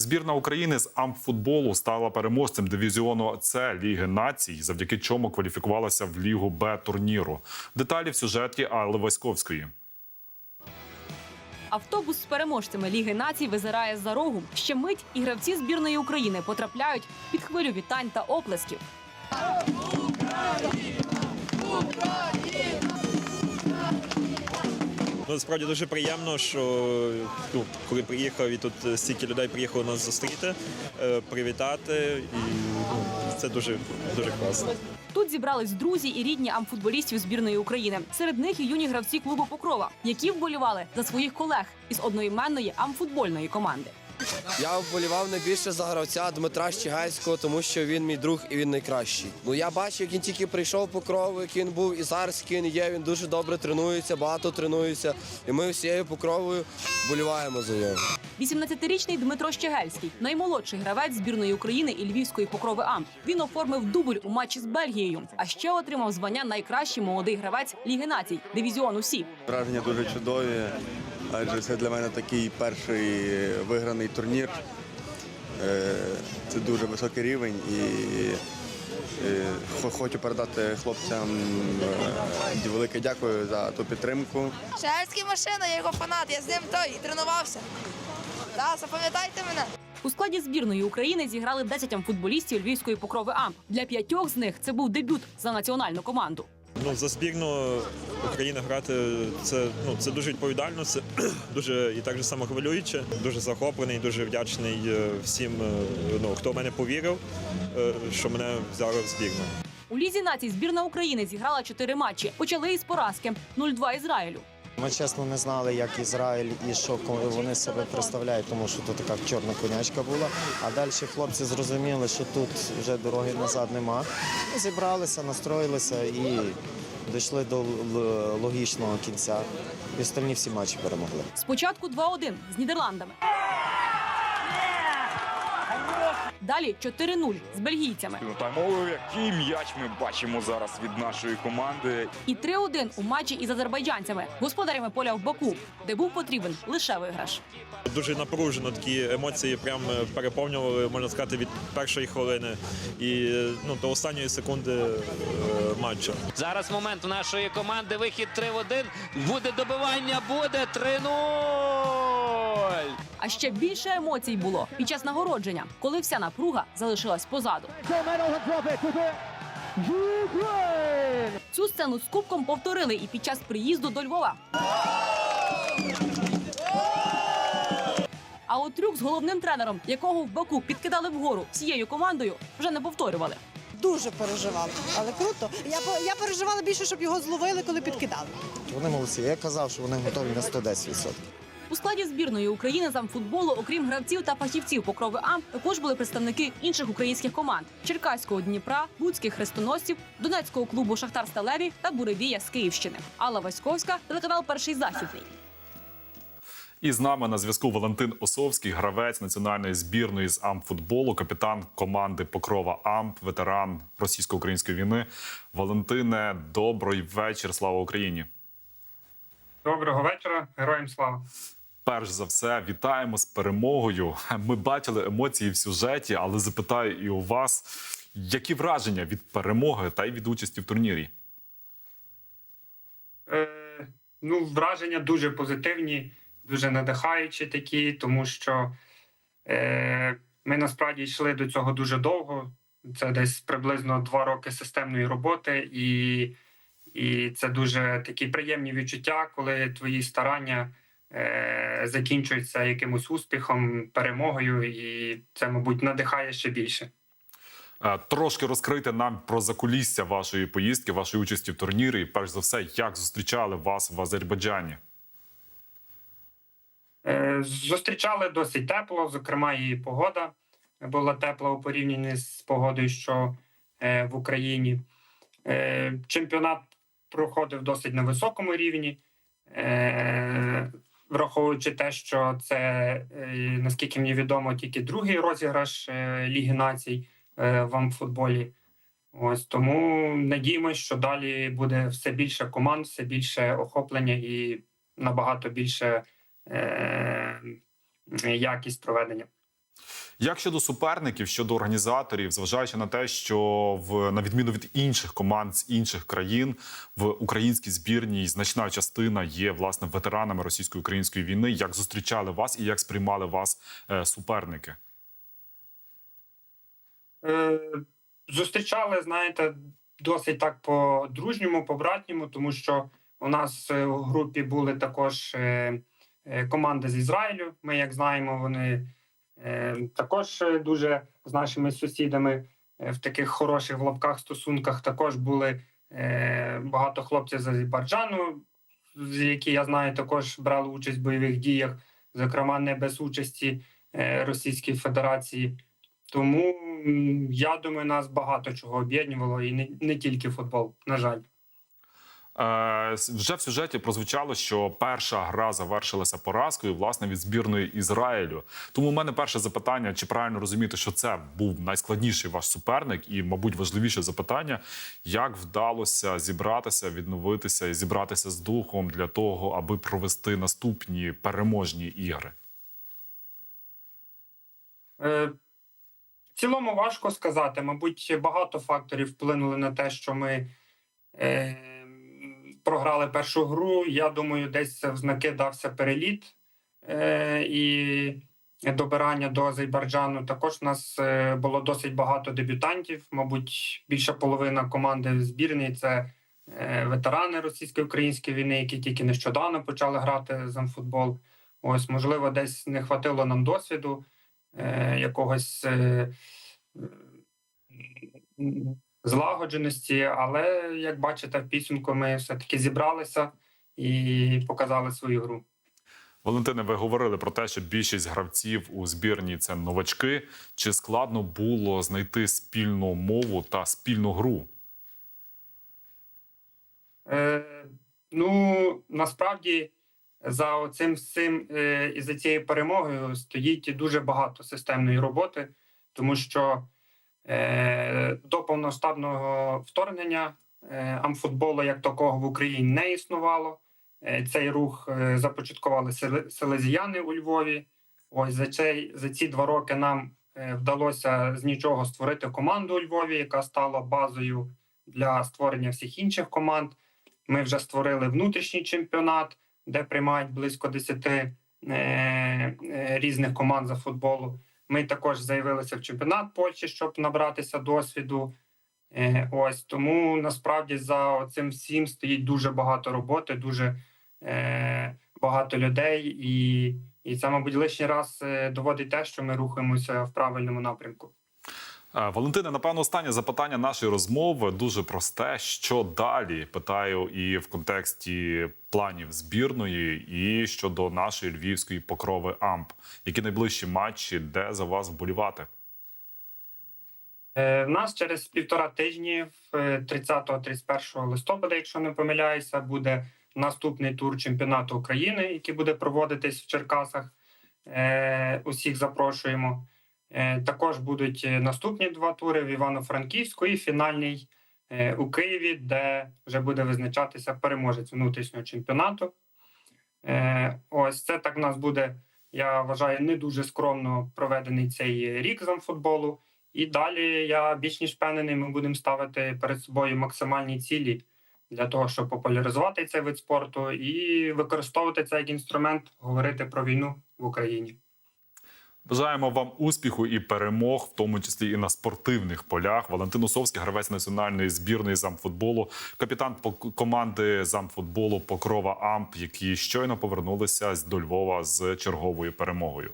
Збірна України з амфутболу стала переможцем дивізіону С Ліги націй, завдяки чому кваліфікувалася в Лігу Б турніру. Деталі в сюжеті Алли Васьковської. Автобус з переможцями Ліги націй визирає за рогу. Ще мить і гравці збірної України потрапляють під хвилю вітань та оплесків. Ну, насправді дуже приємно, що ну, коли приїхав і тут стільки людей приїхало нас зустріти, е, привітати, і ну, це дуже дуже класно. Тут зібрались друзі і рідні амфутболістів збірної України. Серед них і юні гравці клубу Покрова, які вболівали за своїх колег із одноіменної амфутбольної команди. Я вболівав найбільше за гравця Дмитра Щегельського, тому що він мій друг і він найкращий. Ну я бачив, як він тільки прийшов по крову, як він був і зараз він є. Він дуже добре тренується, багато тренується. І ми всією покровою вболіваємо за нього. 18-річний Дмитро Щегельський, наймолодший гравець збірної України і львівської покрови Амп. Він оформив дубль у матчі з Бельгією, а ще отримав звання найкращий молодий гравець Ліги націй дивізіону Сі. Враження дуже чудові, адже це для мене такий перший виграний турнір. Е, Це дуже високий рівень і е, хочу передати хлопцям е, велике дякую за ту підтримку. Шельський машина, я його фанат, я з ним той і тренувався. Так, запам'ятайте мене. У складі збірної України зіграли 10 футболістів львівської покрови Амп. Для п'ятьох з них це був дебют за національну команду. Ну, за збірну Україна грати це, ну, це дуже відповідально, це дуже і так же само хвилююче. Дуже захоплений, дуже вдячний е, всім, е, ну, хто в мене повірив, е, що мене взяли в збірну. У лізі націй збірна України зіграла чотири матчі. Почали із поразки 0-2 Ізраїлю. Ми чесно не знали, як Ізраїль і що вони себе представляють, тому що тут така чорна конячка була. А далі хлопці зрозуміли, що тут вже дороги назад нема. Ми зібралися, настроїлися і дійшли до логічного кінця. І остальні всі матчі перемогли. Спочатку 2-1 з Нідерландами. Далі 4-0 з бельгійцями. Ну, Там о, який м'яч ми бачимо зараз від нашої команди. І 3-1 у матчі із азербайджанцями, господарями поля в Баку, де був потрібен лише виграш. Дуже напружено такі емоції прям е, переповнювали, можна сказати, від першої хвилини і е, ну, до останньої секунди е, матчу. Зараз момент у нашої команди. Вихід 3 в 1. Буде добивання, буде 3-0. А ще більше емоцій було під час нагородження, коли вся напруга залишилась позаду. Цю сцену з кубком повторили і під час приїзду до Львова. А от трюк з головним тренером, якого в Баку підкидали вгору всією командою, вже не повторювали. Дуже переживала, але круто. Я я переживала більше, щоб його зловили, коли підкидали. Вони молодці. Я казав, що вони готові на 110%. У складі збірної України з амфутболу, окрім гравців та фахівців покрови Ам, також були представники інших українських команд: Черкаського Дніпра, Луцьких хрестоносців, Донецького клубу Шахтар Сталеві та Буревія з Київщини. Алла Васьковська, телеканал Перший західний. І з нами на зв'язку Валентин Осовський, гравець національної збірної з амфутболу, капітан команди Покрова Амп, ветеран російсько-української війни. Валентине, добрий вечір. Слава Україні! Доброго вечора, героям слава. Перш за все, вітаємо з перемогою. Ми бачили емоції в сюжеті, але запитаю і у вас, які враження від перемоги та й від участі в турнірі? Е, ну, враження дуже позитивні, дуже надихаючі такі, тому що е, ми насправді йшли до цього дуже довго. Це десь приблизно два роки системної роботи, і, і це дуже такі приємні відчуття, коли твої старання е, закінчуються якимось успіхом, перемогою, і це, мабуть, надихає ще більше. Е, Трошки розкрити нам про закулісся вашої поїздки, вашої участі в турнірі. І перш за все, як зустрічали вас в Азербайджані? Е, Зустрічали досить тепло, зокрема, і погода була тепла у порівнянні з погодою, що в Україні. Чемпіонат проходив досить на високому рівні, враховуючи те, що це, е, наскільки мені відомо, тільки другий розіграш е, Ліги націй вам в футболі. Ось тому надіємося, що далі буде все більше команд, все більше охоплення і набагато більше е, якість проведення. Як щодо суперників, щодо організаторів, зважаючи на те, що в на відміну від інших команд з інших країн в українській збірній значна частина є власне ветеранами російсько-української війни. Як зустрічали вас і як сприймали вас е, суперники? Е, Зустрічали, знаєте, досить так по-дружньому, по-братньому, тому що у нас е, у групі були також команди з Ізраїлю. Ми, як знаємо, вони також е, дуже з нашими сусідами е, в таких хороших в лапках стосунках. Також були е, багато хлопців з Азербайджану, які я знаю, також брали участь в бойових діях, зокрема не без участі е, Російської Федерації. Тому я думаю, нас багато чого об'єднувало, і не, не тільки футбол, на жаль. Е, вже в сюжеті прозвучало, що перша гра завершилася поразкою власне від збірної Ізраїлю. Тому у мене перше запитання: чи правильно розуміти, що це був найскладніший ваш суперник, і, мабуть, важливіше запитання, як вдалося зібратися, відновитися і зібратися з духом для того, аби провести наступні переможні ігри? Е, В цілому важко сказати. Мабуть, багато факторів вплинули на те, що ми е, програли першу гру. Я думаю, десь в знаки дався переліт е, і добирання до Азербайджану. Також у нас е, було досить багато дебютантів. Мабуть, більша половина команди збірної це е, ветерани російсько-української війни, які тільки нещодавно почали грати за футбол. Ось, можливо, десь не хватило нам досвіду е, якогось е, злагодженості, але як бачите, в підсумку ми все-таки зібралися і показали свою гру. Валентине, ви говорили про те, що більшість гравців у збірній це новачки. Чи складно було знайти спільну мову та спільну гру? Е, ну насправді за цим всім е, і за цією перемогою стоїть дуже багато системної роботи, тому що е, повноштабного вторгнення е, амфутболу як такого в Україні не існувало. Е, цей рух е, започаткували селезіяни у Львові. Ось за цей за ці два роки нам вдалося з нічого створити команду у Львові, яка стала базою для створення всіх інших команд. Ми вже створили внутрішній чемпіонат, де приймають близько 10 е, е, різних команд за футболу. Ми також заявилися в чемпіонат Польщі, щоб набратися досвіду. Е, ось тому насправді за цим всім стоїть дуже багато роботи, дуже е, багато людей, і, і це, мабуть, лишній раз е, доводить те, що ми рухаємося в правильному напрямку. Е, Валентине, напевно, останнє запитання нашої розмови дуже просте. Що далі? Питаю і в контексті планів збірної, і щодо нашої львівської покрови АМП. Які найближчі матчі, де за вас вболівати? Е, В нас через півтора тижні, в 30-31 листопада, якщо не помиляюся, буде наступний тур чемпіонату України, який буде проводитись в Черкасах. Е, Усіх запрошуємо. Е, Також будуть е, наступні два тури в Івано-Франківську і фінальний е, у Києві, де вже буде визначатися переможець внутрішнього чемпіонату. Ось це так у нас буде, я вважаю, не дуже скромно проведений цей рік замфутболу. І далі я більш ніж впевнений, ми будемо ставити перед собою максимальні цілі для того, щоб популяризувати цей вид спорту і використовувати це як інструмент говорити про війну в Україні. Бажаємо вам успіху і перемог, в тому числі і на спортивних полях. Валентин Усовський, гравець національної збірної замфутболу, капітан команди замфутболу Покрова Амп, які щойно повернулися до Львова з черговою перемогою.